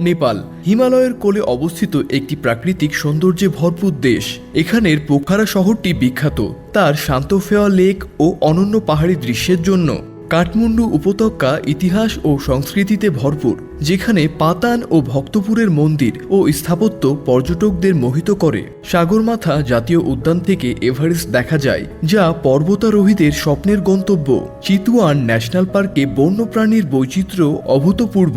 নেপাল, হিমালয়ের কোলে অবস্থিত একটি প্রাকৃতিক সৌন্দর্যে ভরপুর দেশ। এখানের পোখারা শহরটি বিখ্যাত। তার শান্তফেওয়া লেক ও অনন্য পাহাড়ি দৃশ্যের জন্য কাঠমান্ডু উপত্যকা ইতিহাস ও সংস্কৃতিতে ভরপুর, যেখানে পাতান ও ভক্তপুরের মন্দির ও স্থাপত্য পর্যটকদের মোহিত করে। সাগরমাথা জাতীয় উদ্যান থেকে এভারেস্ট দেখা যায়, যা পর্বতারোহীদের স্বপ্নের গন্তব্য। চিতুয়ান ন্যাশনাল পার্কে বন্যপ্রাণীর বৈচিত্র্য অভূতপূর্ব।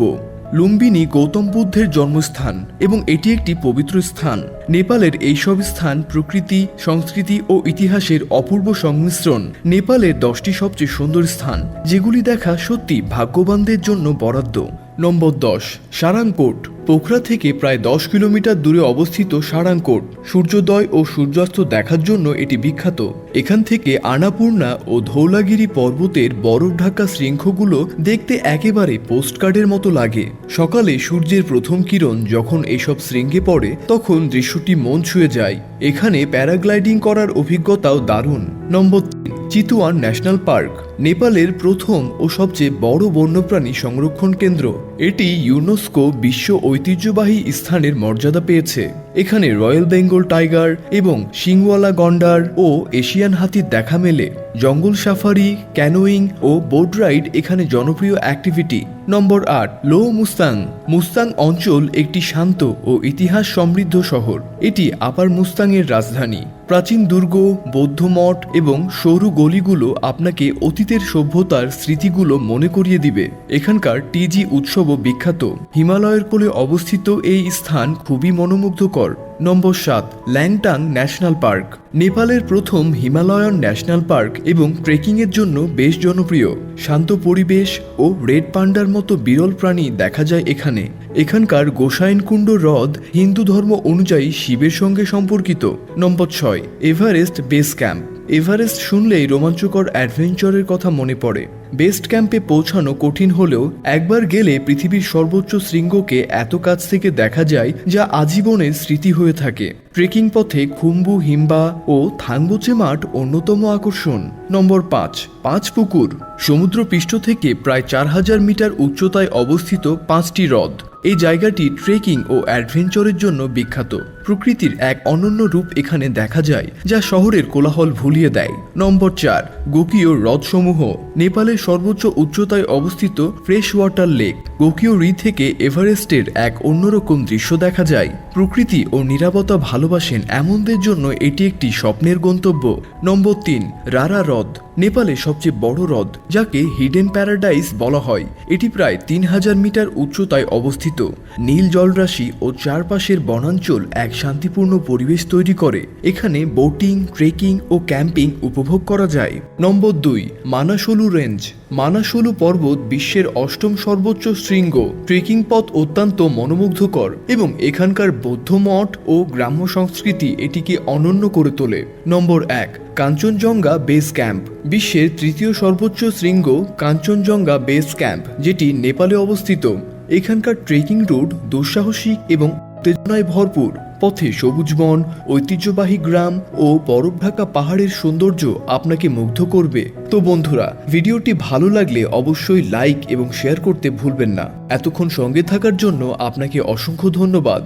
লুম্বিনী গৌতম বুদ্ধের জন্মস্থান এবং এটি একটি পবিত্র স্থান। নেপালের এইসব স্থান প্রকৃতি, সংস্কৃতি ও ইতিহাসের অপূর্ব সংমিশ্রণ। নেপালের দশটি সবচেয়ে সুন্দর স্থান, যেগুলি দেখা সত্যি ভাগ্যবানদের জন্য বরাদ্দ। নম্বর দশ সারাংকোট পোখরা থেকে প্রায় দশ কিলোমিটার দূরে অবস্থিত সারাংকোট সূর্যোদয় ও সূর্যাস্ত দেখার জন্য এটি বিখ্যাত। এখান থেকে আনাপূর্ণা ও ধৌলাগিরি পর্বতের বরফ ঢাকা শৃঙ্খগুলো দেখতে একেবারে পোস্টকার্ডের মতো লাগে। সকালে সূর্যের প্রথম কিরণ যখন এসব শৃঙ্গে পড়ে, তখন দৃশ্যটি মন ছুঁয়ে যায়। এখানে প্যারাগ্লাইডিং করার অভিজ্ঞতাও দারুণ। নম্বর তিন, চিতুয়ান ন্যাশনাল পার্ক। নেপালের প্রথম ও সবচেয়ে বড় বন্যপ্রাণী সংরক্ষণ কেন্দ্র। এটি ইউনেস্কো বিশ্ব ঐতিহ্যবাহী স্থানের মর্যাদা পেয়েছে। এখানে রয়্যাল বেঙ্গল টাইগার এবং সিংওয়ালা গন্ডার ও এশিয়ান হাতির দেখা মেলে। জঙ্গল সাফারি, ক্যানোয়িং ও বোট রাইড এখানে জনপ্রিয় অ্যাক্টিভিটি। নম্বর আট লো মুস্তাং। মুস্তাং অঞ্চল একটি শান্ত ও ইতিহাস সমৃদ্ধ শহর। এটি আপার মুস্তাংয়ের রাজধানী। প্রাচীন দুর্গ, বৌদ্ধ মঠ এবং সরু গলিগুলো আপনাকে অতীতের সভ্যতার স্মৃতিগুলো মনে করিয়ে দিবে। এখানকার টিজি উৎসবও বিখ্যাত। হিমালয়ের কোলে অবস্থিত এই স্থান খুবই মনোমুগ্ধকর। নম্বর সাত, ল্যাংটাং ন্যাশনাল পার্ক। নেপালের প্রথম হিমালয়ান ন্যাশনাল পার্ক এবং ট্রেকিংয়ের জন্য বেশ জনপ্রিয়। শান্ত পরিবেশ ও রেড পান্ডার মতো বিরল প্রাণী দেখা যায় এখানে। এখানকার গোসাইনকুণ্ড হ্রদ হিন্দু ধর্ম অনুযায়ী শিবের সঙ্গে সম্পর্কিত। নম্বর ছয়, এভারেস্ট বেস ক্যাম্প। এভারেস্ট শুনলেই রোমাঞ্চকর অ্যাডভেঞ্চারের কথা মনে পড়ে। বেস্ট ক্যাম্পে পৌঁছানো কঠিন হলেও একবার গেলে পৃথিবীর সর্বোচ্চ শৃঙ্গকে এত কাছ থেকে দেখা যায় যা আজীবনের স্মৃতি হয়ে থাকে। ট্রেকিং পথে খুম্বু, হিম্বা ও থাংবোচে মাঠ অন্যতম আকর্ষণ। নম্বর পাঁচ পাঁচ পুকুর। সমুদ্রপৃষ্ঠ থেকে প্রায় চার হাজার মিটার উচ্চতায় অবস্থিত পাঁচটি হ্রদ। এই জায়গাটি ট্রেকিং ও অ্যাডভেঞ্চারের জন্য বিখ্যাত। প্রকৃতির এক অনন্য রূপ এখানে দেখা যায়, যা শহরের কোলাহল ভুলিয়ে দেয়। নম্বর চার, গোকীয় হ্রদসমূহ। নেপালের সর্বোচ্চ উচ্চতায় অবস্থিত ফ্রেশ ওয়াটার লেক। গোকিও রি থেকে এভারেস্টের এক অন্যরকম দৃশ্য দেখা যায়। প্রকৃতি ও নিরাপত্তা ভালোবাসেন এমনদের জন্য এটি একটি স্বপ্নের গন্তব্য। নম্বর তিন, রারা হ্রদ। নেপালের সবচেয়ে বড় হ্রদ, যাকে হিডেন প্যারাডাইস বলা হয়। এটি প্রায় তিন হাজার মিটার উচ্চতায় অবস্থিত। নীল জলরাশি ও চারপাশের বনাঞ্চল এক শান্তিপূর্ণ পরিবেশ তৈরি করে। এখানে বোটিং, ট্রেকিং ও ক্যাম্পিং উপভোগ করা যায়। নম্বর দুই, মানাসলু রেঞ্জ। মানাসলু পর্বত বিশ্বের অষ্টম সর্বোচ্চ শৃঙ্গ। ট্রেকিং পথ অত্যন্ত মনোমুগ্ধকর এবং এখানকার বৌদ্ধ মঠ ও গ্রাম্য সংস্কৃতি এটিকে অনন্য করে তোলে। নম্বর এক কাঞ্চনজঙ্ঘা বেস ক্যাম্প, বিশ্বের তৃতীয় সর্বোচ্চ শৃঙ্গ কাঞ্চনজঙ্ঘা বেস ক্যাম্প, যেটি নেপালে অবস্থিত। এখানকার ট্রেকিং রুট দুঃসাহসিক এবং উত্তেজনায় ভরপুর। পথে সবুজ বন, ঐতিহ্যবাহী গ্রাম ও বরফ ঢাকা পাহাড়ের সৌন্দর্য আপনাকে মুগ্ধ করবে। তো বন্ধুরা, ভিডিওটি ভালো লাগলে অবশ্যই লাইক এবং শেয়ার করতে ভুলবেন না। এতক্ষণ সঙ্গে থাকার জন্য আপনাকে অসংখ্য ধন্যবাদ।